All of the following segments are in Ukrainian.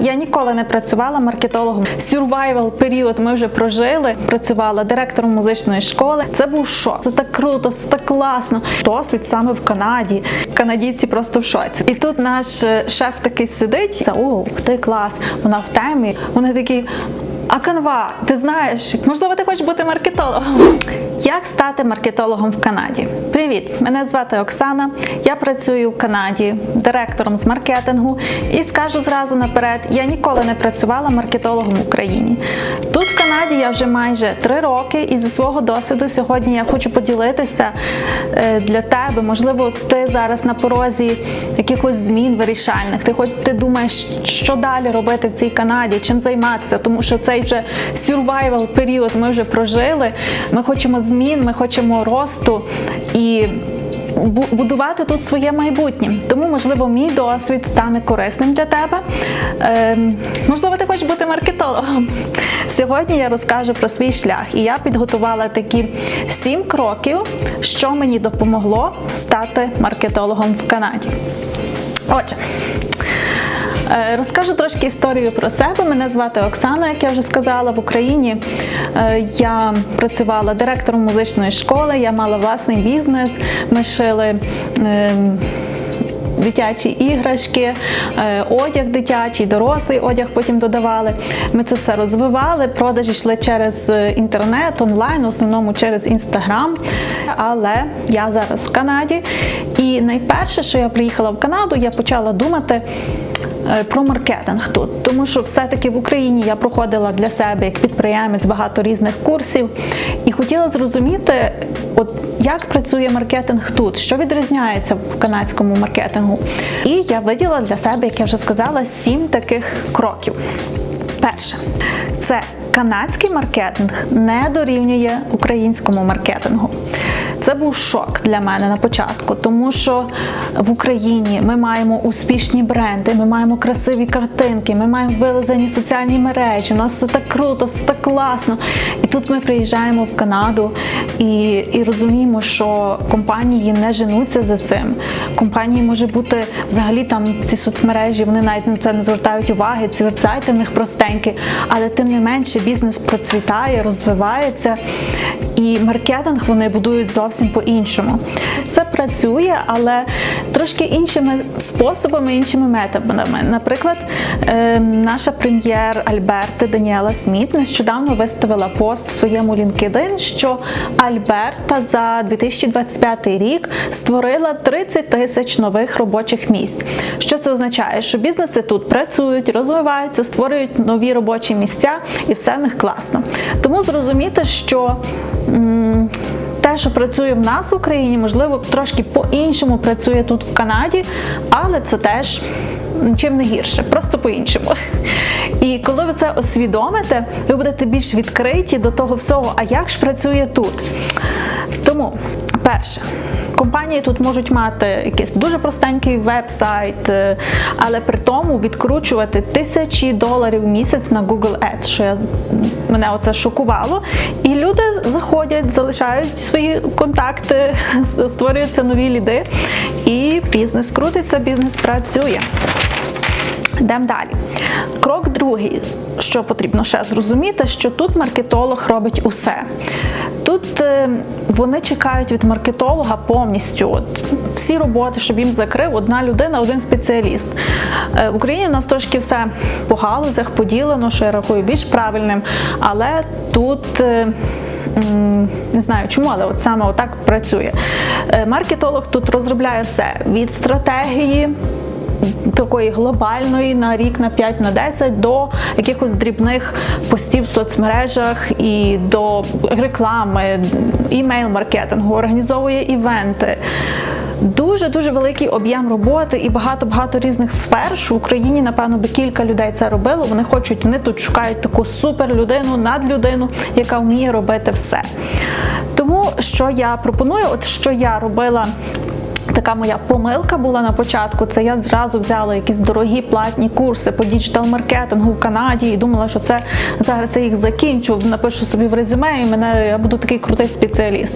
Я ніколи не працювала маркетологом. Сюрвайвал період ми вже прожили. Працювала директором музичної школи. Це був шок. Це так круто, все так класно. Досвід саме в Канаді. Канадійці просто в шоці. І тут наш е, шеф такий сидить. Це о, ти клас, вона в темі. Вони такі. А канва, ти знаєш, можливо, ти хочеш бути маркетологом. Як стати маркетологом в Канаді? Привіт! Мене звати Оксана. Я працюю в Канаді директором з маркетингу і скажу зразу наперед: я ніколи не працювала маркетологом в Україні. Тут в Канаді я вже майже три роки, і зі свого досвіду сьогодні я хочу поділитися е, для тебе. Можливо, ти зараз на порозі якихось змін вирішальних. Ти хоч ти думаєш, що далі робити в цій Канаді, чим займатися, тому що цей вже survival період ми вже прожили. Ми хочемо змін, ми хочемо росту і. Будувати тут своє майбутнє, тому можливо мій досвід стане корисним для тебе. Ем, можливо, ти хочеш бути маркетологом. Сьогодні я розкажу про свій шлях, і я підготувала такі сім кроків, що мені допомогло стати маркетологом в Канаді. Отже. Е, Розкажу трошки історію про себе. Мене звати Оксана, як я вже сказала, в Україні е, я працювала директором музичної школи, я мала власний бізнес. Ми шили. ем, Дитячі іграшки, е, одяг дитячий, дорослий одяг потім додавали. Ми це все розвивали. Продажі йшли через інтернет, онлайн, в основному через інстаграм. Але я зараз в Канаді. І найперше, що я приїхала в Канаду, я почала думати про маркетинг тут, тому що все-таки в Україні я проходила для себе як підприємець багато різних курсів і хотіла зрозуміти, от як працює маркетинг тут, що відрізняється в канадському маркетингу. І я виділа для себе, як я вже сказала, сім таких кроків. Перше, це канадський маркетинг не дорівнює українському маркетингу. Це був шок для мене на початку, тому що в Україні ми маємо успішні бренди, ми маємо красиві картинки, ми маємо вилизані соціальні мережі. У нас все так круто, все так класно. І тут ми приїжджаємо в Канаду і, і розуміємо, що компанії не женуться за цим. Компанії може бути взагалі там ці соцмережі, вони навіть на це не звертають уваги. Ці вебсайти в них простенькі, але тим не менше бізнес процвітає, розвивається. І маркетинг вони будують зовсім по-іншому. Це працює, але трошки іншими способами, іншими методами. Наприклад, е, наша прем'єр Альберта Даніела Сміт нещодавно виставила пост в своєму LinkedIn, що Альберта за 2025 рік створила 30 тисяч нових робочих місць. Що це означає? Що бізнеси тут працюють, розвиваються, створюють нові робочі місця, і все в них класно. Тому зрозуміти, що те, що працює в нас в Україні, можливо, трошки по-іншому працює тут в Канаді, але це теж нічим не гірше, просто по-іншому. І коли ви це освідомите, ви будете більш відкриті до того всього, а як ж працює тут. Тому, перше, компанії тут можуть мати якийсь дуже простенький веб-сайт, е, але при тому відкручувати тисячі доларів в місяць на Google Ads, що я мене оце шокувало. І люди заходять, залишають свої контакти, створюються нові ліди, і бізнес крутиться, бізнес працює. Йдемо далі. Крок другий, що потрібно ще зрозуміти, що тут маркетолог робить усе. Тут е, вони чекають від маркетолога повністю от, всі роботи, щоб їм закрив одна людина, один спеціаліст. Е, в Україні у нас трошки все по галузях поділено, що я рахую більш правильним, але тут. е, Не знаю чому, але от саме отак працює. Маркетолог тут розробляє все від стратегії такої глобальної на рік, на 5, на 10 до якихось дрібних постів в соцмережах і до реклами, імейл-маркетингу, організовує івенти. Дуже дуже великий об'єм роботи і багато-багато різних сфер. що В Україні, напевно, би кілька людей це робило. Вони хочуть, вони тут шукають таку суперлюдину, надлюдину, яка вміє робити все. Тому що я пропоную, от що я робила. Така моя помилка була на початку. Це я зразу взяла якісь дорогі платні курси по діджитал-маркетингу в Канаді і думала, що це зараз я їх закінчу, напишу собі в резюме, і мене я буду такий крутий спеціаліст.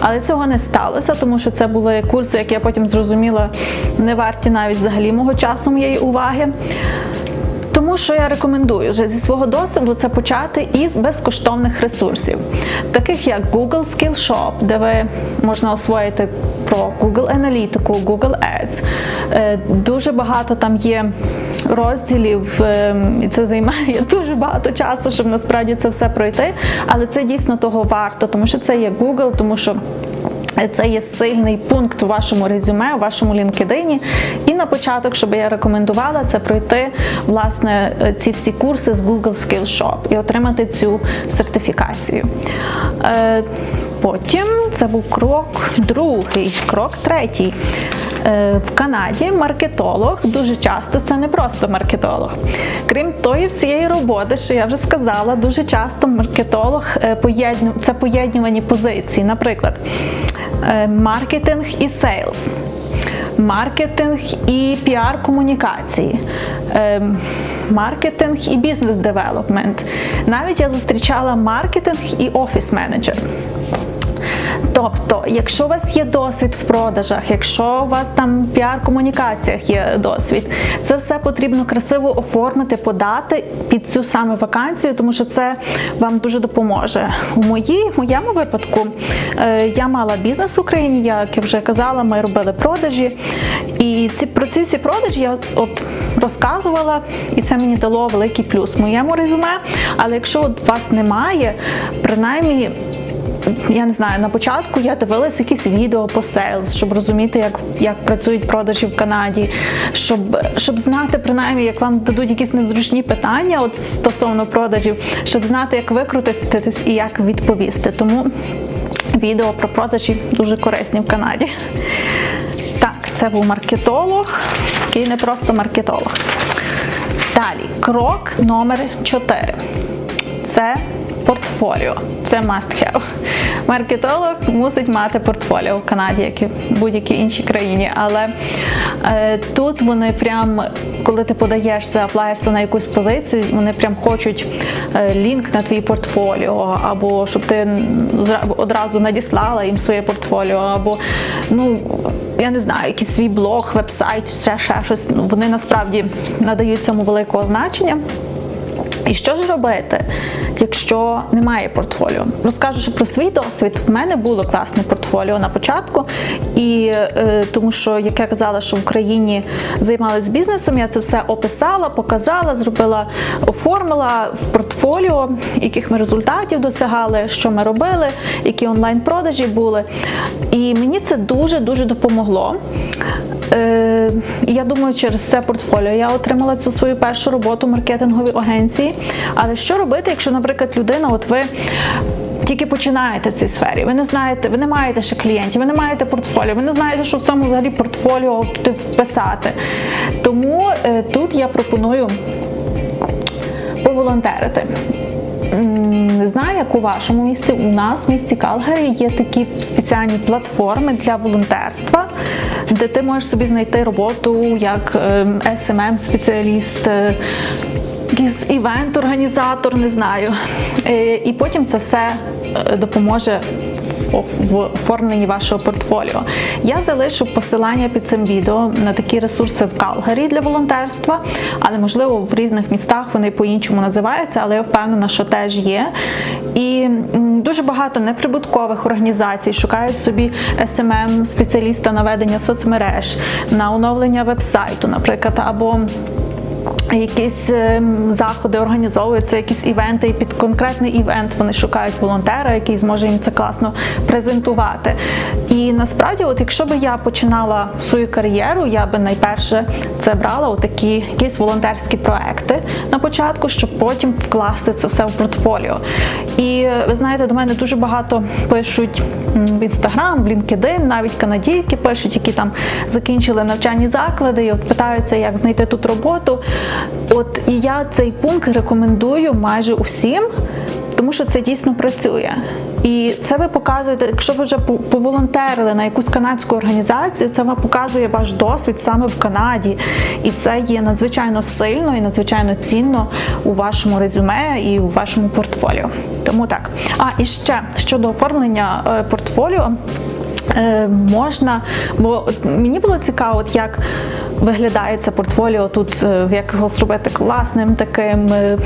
Але цього не сталося, тому що це були курси, які я потім зрозуміла, не варті навіть взагалі мого часу моєї уваги. Тому що я рекомендую вже зі свого досвіду це почати із безкоштовних ресурсів, таких як Google Skillshop, де ви можна освоїти про Google аналітику, Google Ads. Е, Дуже багато там є розділів, ем, і це займає дуже багато часу, щоб насправді це все пройти. Але це дійсно того варто, тому що це є Google, тому що. Це є сильний пункт у вашому резюме, у вашому LinkedIn. І на початок, щоб я рекомендувала, це пройти власне ці всі курси з Google Skillshop і отримати цю сертифікацію. Е, Потім це був крок другий, крок третій. Е, В Канаді маркетолог дуже часто це не просто маркетолог. Крім тої всієї роботи, що я вже сказала, дуже часто маркетолог е, це поєднувані позиції. Наприклад, е, маркетинг і сейлс. Маркетинг і піар-комунікації, маркетинг і бізнес-девелопмент. Навіть я зустрічала маркетинг і офіс-менеджер. Тобто, якщо у вас є досвід в продажах, якщо у вас там піар-комунікаціях є досвід, це все потрібно красиво оформити, подати під цю саме вакансію, тому що це вам дуже допоможе. У моїй, моєму випадку е, я мала бізнес в Україні, як я вже казала, ми робили продажі. І ці, про ці всі продажі я от, розказувала, і це мені дало великий плюс моєму резюме. Але якщо от вас немає, принаймні я не знаю, на початку я дивилася якісь відео по сейлс, щоб розуміти, як, як працюють продажі в Канаді, щоб, щоб знати, принаймні, як вам дадуть якісь незручні питання от стосовно продажів, щоб знати, як викрутитись і як відповісти. Тому відео про продажі дуже корисні в Канаді. Так, це був маркетолог, який не просто маркетолог. Далі, крок номер 4. Це портфоліо. Це must have. Маркетолог мусить мати портфоліо в Канаді, як і в будь-якій іншій країні. Але е, тут вони прям, коли ти подаєшся, аплаєшся на якусь позицію, вони прям хочуть е, лінк на твій портфоліо, або щоб ти одразу надіслала їм своє портфоліо, або ну я не знаю, якийсь свій блог, вебсайт, ще, ще щось. Ну, Вони насправді надають цьому великого значення. І що ж робити, якщо немає портфоліо? Розкажу про свій досвід. В мене було класне портфоліо на початку, і е, тому що, як я казала, що в Україні займалися бізнесом, я це все описала, показала, зробила, оформила в портфоліо, яких ми результатів досягали, що ми робили, які онлайн-продажі були. І мені це дуже дуже допомогло. Е, я думаю, через це портфоліо я отримала цю свою першу роботу в маркетинговій агенції. Але що робити, якщо, наприклад, людина, от ви тільки починаєте в цій сфері, ви не знаєте, ви не маєте ще клієнтів, ви не маєте портфоліо, ви не знаєте, що в цьому взагалі портфоліо вписати. Тому е, тут я пропоную поволонтерити. Не знаю, як у вашому місті. У нас в місті Калгарі є такі спеціальні платформи для волонтерства, де ти можеш собі знайти роботу як smm спеціаліст якийсь івент-організатор, не знаю. Е, І потім це все е, допоможе в оформленні вашого портфоліо. Я залишу посилання під цим відео на такі ресурси в Калгарі для волонтерства, але можливо в різних містах вони по-іншому називаються, але я впевнена, що теж є. І дуже багато неприбуткових організацій шукають собі smm спеціаліста на ведення соцмереж, на оновлення вебсайту, наприклад, або Якісь ем, заходи організовуються, якісь івенти, і під конкретний івент вони шукають волонтера, який зможе їм це класно презентувати. І насправді, от якщо би я починала свою кар'єру, я би найперше це брала у такі якісь волонтерські проекти на початку, щоб потім вкласти це все в портфоліо. І ви знаєте, до мене дуже багато пишуть в інстаграм, в LinkedIn, навіть канадійки пишуть, які там закінчили навчальні заклади, і от питаються, як знайти тут роботу. От і я цей пункт рекомендую майже усім, тому що це дійсно працює. І це ви показуєте, якщо ви вже поволонтерили на якусь канадську організацію, це вам показує ваш досвід саме в Канаді. І це є надзвичайно сильно і надзвичайно цінно у вашому резюме і у вашому портфоліо. Тому так. А і ще щодо оформлення е, портфоліо. Е, можна, бо мені було цікаво, от як виглядає це портфоліо тут, е, як його зробити класним, таким е,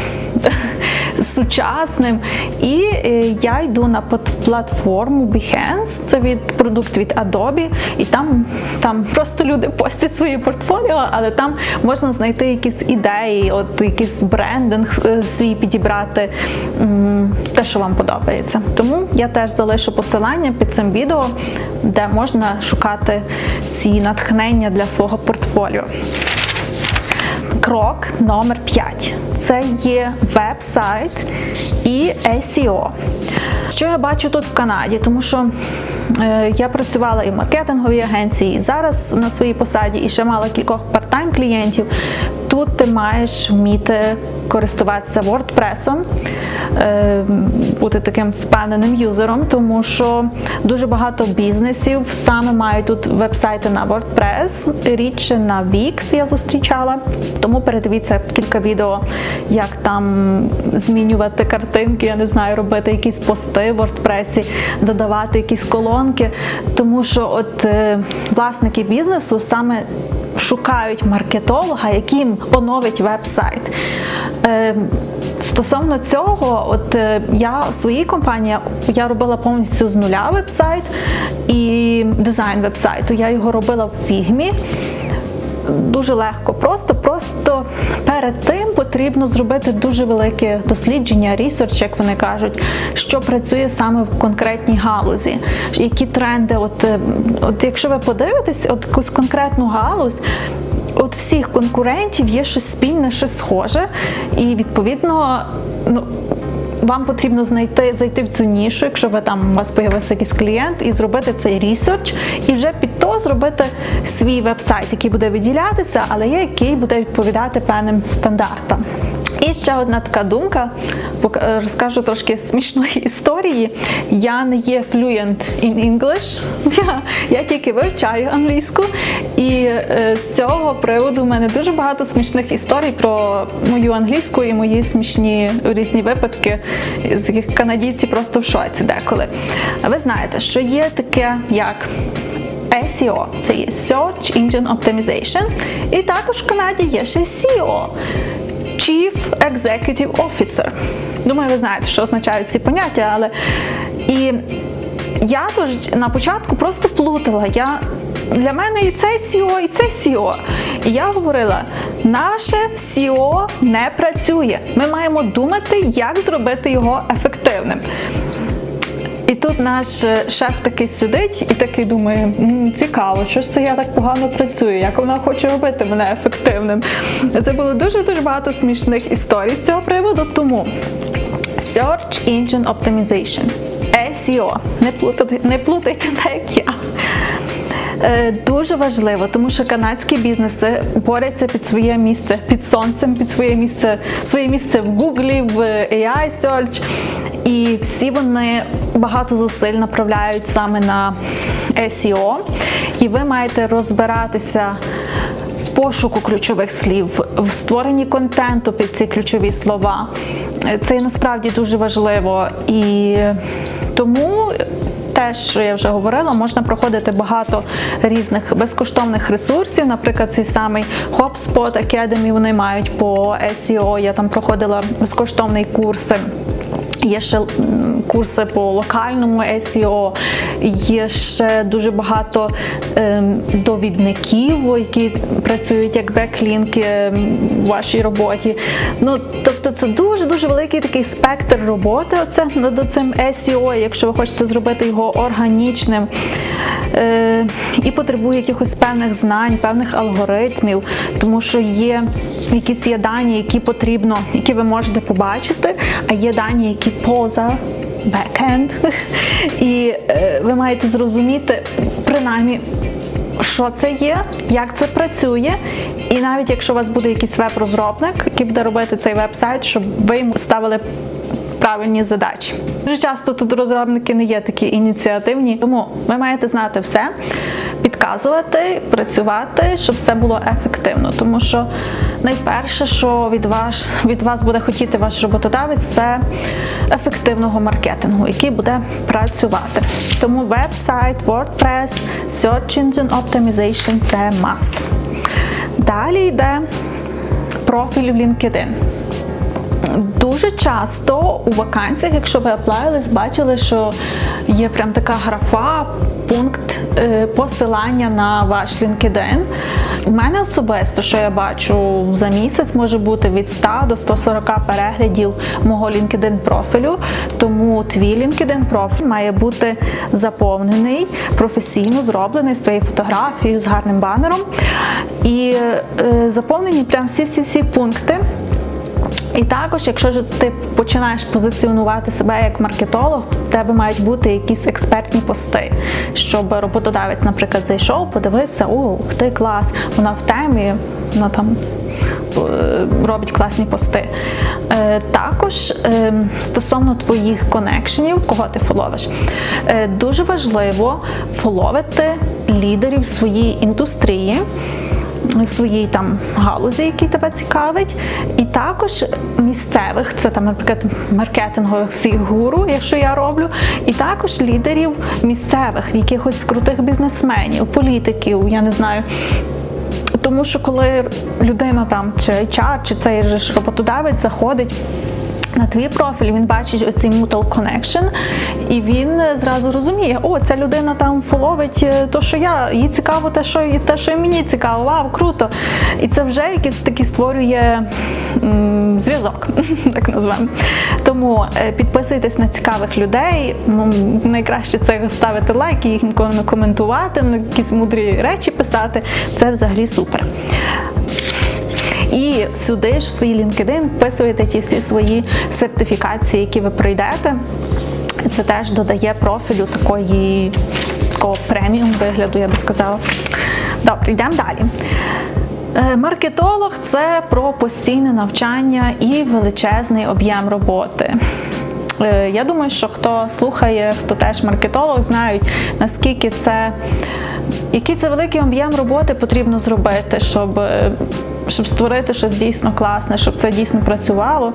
сучасним. І е, я йду на платформу Behance, це від продукт від Adobe, і там, там просто люди постять свої портфоліо, але там можна знайти якісь ідеї, от якийсь брендинг е, свій підібрати, те, що вам подобається. Тому я теж залишу посилання під цим відео, де можна шукати ці натхнення для свого портфоліо. Крок номер 5. Це є веб-сайт і SEO. Що я бачу тут в Канаді? Тому що е, я працювала і в маркетинговій агенції, і зараз на своїй посаді, і ще мала кількох парт-тайм клієнтів. Тут ти маєш вміти користуватися WordPress, бути таким впевненим юзером, тому що дуже багато бізнесів саме мають тут веб-сайти на WordPress, рідше на Wix я зустрічала. Тому передивіться кілька відео, як там змінювати картинки, я не знаю, робити якісь пости в WordPress, додавати якісь колонки. Тому що от е, власники бізнесу саме шукають маркетолога, який їм оновить веб-сайт. Стосовно цього, от е, я в своїй компанії я робила повністю з нуля веб-сайт і дизайн веб-сайту. Я його робила в фігмі. Дуже легко, просто просто перед тим потрібно зробити дуже велике дослідження, ресерч, як вони кажуть, що працює саме в конкретній галузі, які тренди. От, е, от якщо ви подивитесь, от якусь конкретну галузь. От всіх конкурентів є щось спільне, щось схоже, і відповідно, ну. Вам потрібно знайти зайти в цю нішу, якщо ви там у вас появився якийсь клієнт, і зробити цей ресерч, і вже під то зробити свій веб-сайт, який буде виділятися, але який буде відповідати певним стандартам. І ще одна така думка, розкажу трошки смішної історії. Я не є fluent in English, я, я тільки вивчаю англійську, і е, з цього приводу в мене дуже багато смішних історій про мою англійську і мої смішні різні випадки, з яких канадійці просто в шоці деколи. Ви знаєте, що є таке як SEO – це є Search Engine Optimization, і також в Канаді є ще SEO – Chief Executive Officer. Думаю, ви знаєте, що означають ці поняття, але і я тож на початку просто плутала. Я для мене і це Сіо, і це Сіо. І я говорила: наше Сіо не працює. Ми маємо думати, як зробити його ефективним. І тут наш е, шеф такий сидить і такий думає: цікаво, що ж це я так погано працюю, як вона хоче робити мене ефективним. Це було дуже дуже багато смішних історій з цього приводу. Тому Search Engine Optimization, SEO. Не плутайте, не плутайте так, як я. Е, Дуже важливо, тому що канадські бізнеси борються під своє місце під сонцем, під своє місце, своє місце в Гуглі, в AI Search. І всі вони багато зусиль направляють саме на SEO. І ви маєте розбиратися в пошуку ключових слів, в створенні контенту під ці ключові слова. Це насправді дуже важливо. І тому те, що я вже говорила, можна проходити багато різних безкоштовних ресурсів. Наприклад, цей самий HubSpot Academy вони мають по SEO. Я там проходила безкоштовний курси. Є ще курси по локальному SEO, є ще дуже багато ем, довідників, які працюють як беклінки ем, в вашій роботі. Ну, тобто це дуже дуже великий такий спектр роботи оце над цим SEO, якщо ви хочете зробити його органічним. Е, і потребує якихось певних знань, певних алгоритмів, тому що є якісь є дані, які потрібно, які ви можете побачити, а є дані, які поза бекенд. І е, ви маєте зрозуміти, принаймні, що це є, як це працює, і навіть якщо у вас буде якийсь веб-розробник, який буде робити цей веб-сайт, щоб ви йому ставили правильні задачі. Дуже часто тут розробники не є такі ініціативні, тому ви маєте знати все, підказувати, працювати, щоб це було ефективно. Тому що найперше, що від вас, від вас буде хотіти ваш роботодавець, це ефективного маркетингу, який буде працювати. Тому веб-сайт, WordPress, Search Engine Optimization – це must. Далі йде профіль в LinkedIn. Дуже часто у вакансіях, якщо ви аплаїлись, бачили, що є прям така графа, пункт е, посилання на ваш LinkedIn. У мене особисто, що я бачу за місяць, може бути від 100 до 140 переглядів мого LinkedIn профілю. Тому твій LinkedIn профіль має бути заповнений, професійно зроблений з твоєю фотографією, з гарним банером. І е, заповнені прям всі-всі-всі пункти. І також, якщо ж ти починаєш позиціонувати себе як маркетолог, в тебе мають бути якісь експертні пости, щоб роботодавець, наприклад, зайшов, подивився, о, ти клас, вона в темі, вона там е, робить класні пости. Е, Також е, стосовно твоїх конекшенів, кого ти фоловиш, дуже важливо фоловити лідерів своєї індустрії своїй там галузі, які тебе цікавить, і також місцевих, це там, наприклад, маркетингових всіх гуру, якщо я роблю, і також лідерів місцевих, якихось крутих бізнесменів, політиків, я не знаю. Тому що коли людина там чи HR, чи цей же роботодавець заходить. На твій профіль він бачить оцей mutual connection, і він зразу розуміє, о, ця людина там фоловить е, то, що я, їй цікаво те, що те, що і мені цікаво, вау, круто. І це вже якийсь такий створює зв'язок, так назвемо. Тому е, підписуйтесь на цікавих людей. Найкраще це ставити лайки, їх коментувати, ну, якісь мудрі речі писати. Це взагалі супер. І сюди ж в свій LinkedIn вписуєте ті всі свої сертифікації, які ви пройдете. Це теж додає профілю такої такого преміум вигляду, я би сказала. Добре, йдемо далі. Е, Маркетолог це про постійне навчання і величезний об'єм роботи. Е, Я думаю, що хто слухає, хто теж маркетолог, знають, наскільки це який це великий об'єм роботи потрібно зробити, щоб, е, щоб створити щось дійсно класне, щоб це дійсно працювало.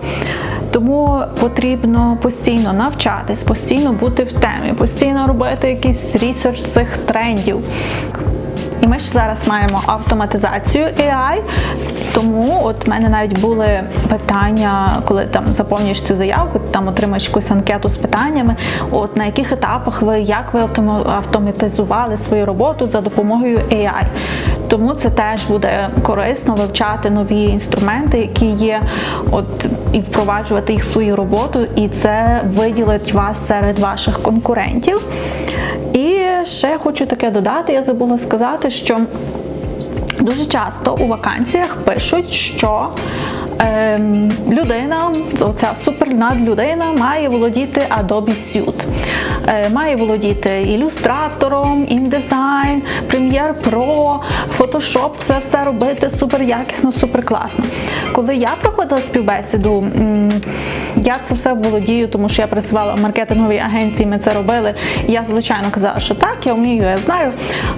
Тому потрібно постійно навчатись, постійно бути в темі, постійно робити якийсь ресерч цих трендів. І ми ж зараз маємо автоматизацію AI, тому от в мене навіть були питання, коли там заповнюєш цю заявку, там отримаєш якусь анкету з питаннями, от на яких етапах ви, як ви автоматизували свою роботу за допомогою AI. Тому це теж буде корисно вивчати нові інструменти, які є, от і впроваджувати їх в свою роботу, і це виділить вас серед ваших конкурентів. І ще хочу таке додати, я забула сказати, що дуже часто у вакансіях пишуть, що ем, людина, оця супернадлюдина, має володіти Adobe Suite. Е, має володіти ілюстратором, індизайн, Premiere Pro, Photoshop, все все робити супер якісно, супер класно. Коли я проходила співбесіду, я це все володію, тому що я працювала в маркетинговій агенції, ми це робили. І я, звичайно, казала, що так, я вмію, я знаю.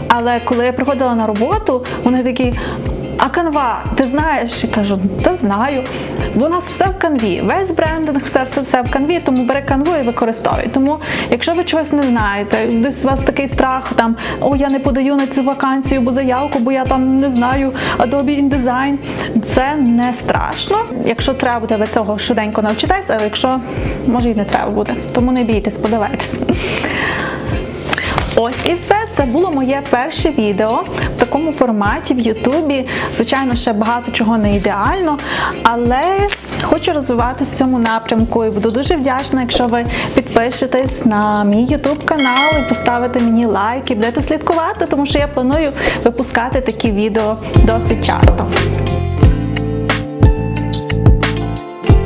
Але коли я приходила на роботу, вони такі. А канва, ти знаєш? Я кажу, та знаю. Бо у нас все в канві, весь брендинг, все, все, все в канві, тому бери канву і використовуй. Тому, якщо ви чогось не знаєте, десь у вас такий страх, там о, я не подаю на цю вакансію, бо заявку, бо я там не знаю Adobe InDesign, це не страшно. Якщо треба буде, ви цього швиденько навчитесь, але якщо може і не треба буде. Тому не бійтесь, подавайтесь. Ось і все. Це було моє перше відео в такому форматі в Ютубі. Звичайно, ще багато чого не ідеально, але хочу розвиватися в цьому напрямку і буду дуже вдячна, якщо ви підпишетесь на мій Ютуб канал і поставите мені лайк і будете слідкувати, тому що я планую випускати такі відео досить часто.